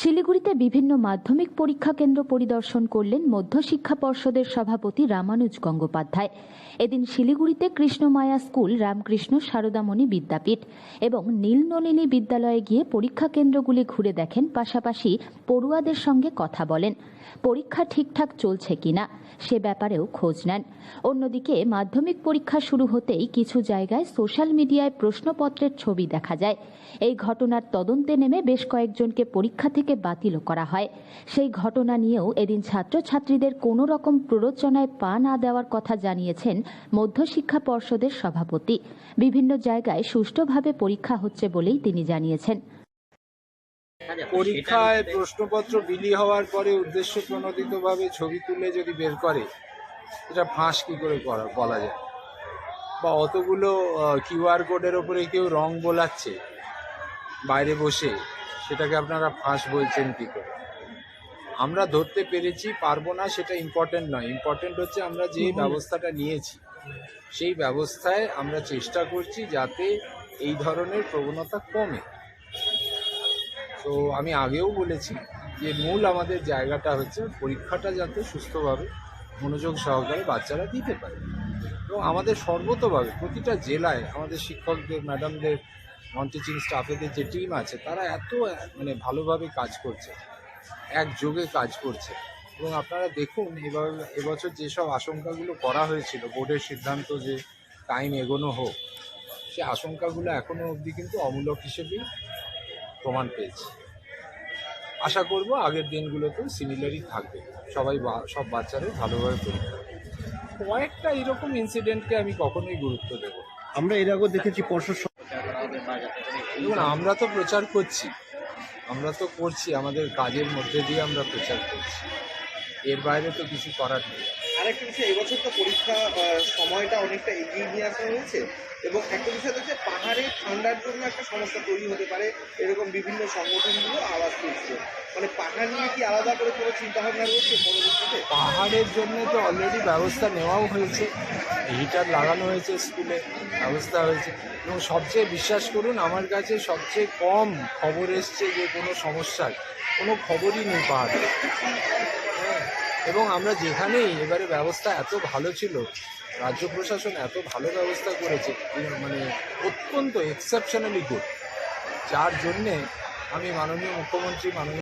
শিলিগুড়িতে বিভিন্ন মাধ্যমিক পরীক্ষা কেন্দ্র পরিদর্শন করলেন মধ্যশিক্ষা পর্ষদের সভাপতি রামানুজ গঙ্গোপাধ্যায়। এদিন শিলিগুড়িতে কৃষ্ণমায়া স্কুল, রামকৃষ্ণ সারদামণি বিদ্যাপীঠ এবং নীলনলিনী বিদ্যালয়ে গিয়ে পরীক্ষা কেন্দ্রগুলি ঘুরে দেখেন, পাশাপাশি পড়ুয়াদের সঙ্গে কথা বলেন। পরীক্ষা ঠিকঠাক চলছে কিনা সে ব্যাপারেও খোঁজ নেন। অন্যদিকে মাধ্যমিক পরীক্ষা শুরু হতেই কিছু জায়গায় সোশ্যাল মিডিয়ায় প্রশ্নপত্রের ছবি দেখা যায়। এই ঘটনার তদন্তে নেমে বেশ কয়েকজনকে পরীক্ষা থেকে বাতিলও করা হয়। সেই ঘটনা নিয়েও এদিন ছাত্রছাত্রীদের কোনো রকম প্ররোচনায় পা না দেওয়ার কথা জানিয়েছেন মধ্যশিক্ষা পর্ষদের সভাপতি। বিভিন্ন জায়গায় সুষ্ঠুভাবে পরীক্ষা হচ্ছে বলেই তিনি জানিয়েছেন। পরীক্ষায় প্রশ্নপত্র বিলি হওয়ার পরে উদ্দেশ্য প্রণোদিতভাবে ছবি তুলে যদি বের করে, এটা ফাঁস কি করে বলা যায়? বা অতগুলো কিউআর কোডের ওপরে কেউ রং বোলাচ্ছে, বাইরে বসে সেটাকে আপনারা ফাঁস বলছেন কি করে? আমরা ধরতে পেরেছি পারব না সেটা ইম্পর্টেন্ট নয়। ইম্পর্টেন্ট হচ্ছে আমরা যে ব্যবস্থাটা নিয়েছি সেই ব্যবস্থায় আমরা চেষ্টা করছি যাতে এই ধরনের প্রবণতা কমে। তো আমি আগেও বলেছি যে মূল আমাদের জায়গাটা হচ্ছে পরীক্ষাটা যাতে সুস্থভাবে মনোযোগ সহকারে বাচ্চারা দিতে পারে। এবং আমাদের সর্বতভাবে প্রতিটা জেলায় আমাদের শিক্ষকদের ম্যাডামদের নন টিচিং স্টাফেদের যে টিম আছে, তারা এত মানে ভালোভাবে কাজ করছে, একযোগে কাজ করছে। এবং আপনারা দেখুন, এবার, এবছর যেসব আশঙ্কাগুলো করা হয়েছিল বোর্ডের সিদ্ধান্ত যে টাইম এগোনো হোক, সে আশঙ্কাগুলো এখনও অবধি কিন্তু অমূলক হিসেবেই প্রমাণ পেয়েছে। আশা করব আগের দিনগুলোতেও সিমিলারই থাকবে। সবাই সব বাচ্চারাই ভালোভাবে পরীক্ষা। কয়েকটা এরকম ইনসিডেন্টকে আমি কখনোই গুরুত্ব দেব আমরা এর আগেও দেখেছি দেখুন আমরা তো প্রচার করছি। আমরা তো করছি আমাদের কাজের মধ্যে দিয়ে আমরা প্রচার করছি। এর বাইরে তো কিছু করার নেই। আরেকটা বিষয় এবছর তো পরীক্ষা সময়টা অনেকটা এগিয়ে নিয়ে আসা হয়েছে এবং একটা বিষয় হচ্ছে পাহাড়ে ঠান্ডার জন্য একটা সমস্যা তৈরি হতে পারে এরকম বিভিন্ন সংগঠনগুলো আওয়াজ তুলছে। মানে পাহাড় নিয়ে কি আলাদা করে কোনো চিন্তা ভাবনা রয়েছে পরবর্তীতে? পাহাড়ের জন্য তো অলরেডি ব্যবস্থা নেওয়াও হয়েছে হিটার লাগানো হয়েছে স্কুলে ব্যবস্থা হয়েছে। এবং সবচেয়ে বিশ্বাস করুন আমার কাছে সবচেয়ে কম খবর এসছে যে কোনো সমস্যার কোনো খবরই নেই পাহাড়ে। এবং আমরা যেখানেই, এবারে ব্যবস্থা এত ভালো ছিল, রাজ্য প্রশাসন এত ভালো ব্যবস্থা করেছে মানে অত্যন্ত এক্সেপশনালি গুড যার জন্যে আমি মাননীয় মুখ্যমন্ত্রী, মাননীয়